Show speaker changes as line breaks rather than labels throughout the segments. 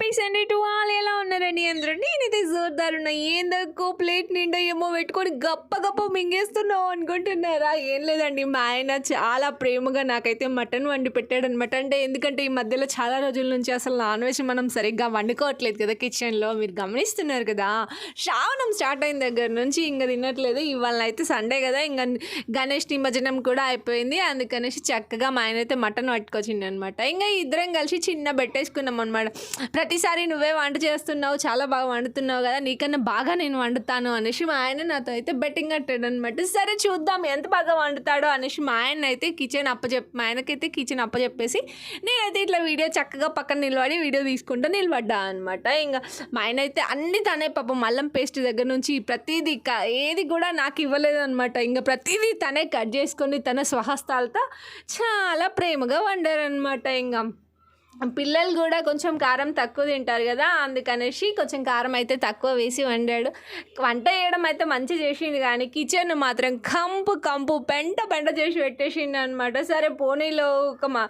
Happy అండి to all ఎలా ఉన్నారండి అందరూ? నేనైతే జోర్దార్ ఉన్నా ఏందక్కో? ప్లేట్ నిండా ఏమో పెట్టుకొని గప్ప గప్ప మింగేస్తున్నావు అనుకుంటున్నారా? ఏం లేదండి. మా ఆయన చాలా ప్రేమగా నాకైతే మటన్ వండి పెట్టాడు అనమాట అంటే ఎందుకంటే ఈ మధ్యలో చాలా రోజుల నుంచి అసలు నాన్ వెజ్ మనం సరిగ్గా వండుకోవట్లేదు కదా కిచెన్లో. మీరు గమనిస్తున్నారు కదా? శ్రావణం స్టార్ట్ అయిన దగ్గర నుంచి ఇంకా తినట్లేదు. ఇవాళ అయితే సండే కదా. ఇంకా గణేష్ నిమజ్జనం కూడా అయిపోయింది. అందుకనేసి చక్కగా మా ఆయన అయితే మటన్ పట్టుకొచ్చిండు అనమాట ఇంకా ఇద్దరం కలిసి చిన్న పెట్టేసుకున్నాం అనమాట ప్రతిసారి నువ్వే వంట చేస్తున్నావు చాలా బాగా వండుతున్నావు కదా నీకన్నా బాగా నేను వండుతాను అనేసి మా ఆయన నాతో అయితే బెట్టింగ్ కట్టాడు అనమాట సరే చూద్దాం ఎంత బాగా వండుతాడో అనేసి మా ఆయన అయితే కిచెన్ అప్పచెప్ మా ఆయనకైతే కిచెన్ అప్పచెప్పేసి నేనైతే ఇట్లా వీడియో చక్కగా పక్కన నిలబడి వీడియో తీసుకుంటూ నిలబడ్డా అనమాట ఇంకా మా ఆయన అయితే అన్ని తనే పాపం అల్లం పేస్ట్ దగ్గర నుంచి ప్రతిదీ క- ఏది కూడా నాకు ఇవ్వలేదు అనమాట ఇంకా ప్రతిదీ తనే కట్ చేసుకొని తన స్వహస్తాలతో చాలా ప్రేమగా వండారనమాట ఇంకా పిల్లలు కూడా కొంచెం కారం తక్కువ తింటారు కదా అందుకనేసి కొంచెం కారం అయితే తక్కువ వేసి వండాడు. వంట చేయడం అయితే మంచి చేసింది కానీ కిచెన్ మాత్రం కంపు కంపు పెంట పెంట చేసి పెట్టేసింది అనమాట సరే పోనీలో ఒక మా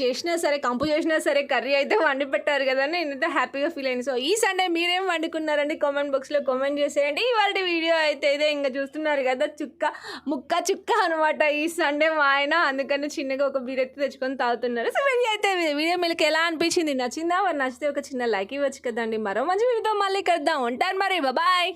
చేసినా సరే కంపు చేసినా సరే కర్రీ అయితే వండి పెట్టారు కదా నేనైతే హ్యాపీగా ఫీల్ అయింది సో ఈ సండే మీరేం వండుకున్నారండి? కామెంట్ బాక్స్లో కామెంట్ చేసేయండి. ఇవాళ వీడియో అయితే ఇదే ఇంకా చూస్తున్నారు కదా చుక్క ముక్క చుక్క అనమాట ఈ సండే మా ఆయన. అందుకని చిన్నగా ఒక బీరెత్తి తెచ్చుకొని తాగుతున్నారు. సో వీడియో అయితే వీడియో మీకు ఎలా అనిపించింది? నచ్చిందా? మరి నచ్చితే ఒక చిన్న లైక్ ఇవ్వచ్చు కదండి. మరో మంచి వీడియోతో మళ్ళీ కలుద్దాం. ఉంటారు మరి. బాయ్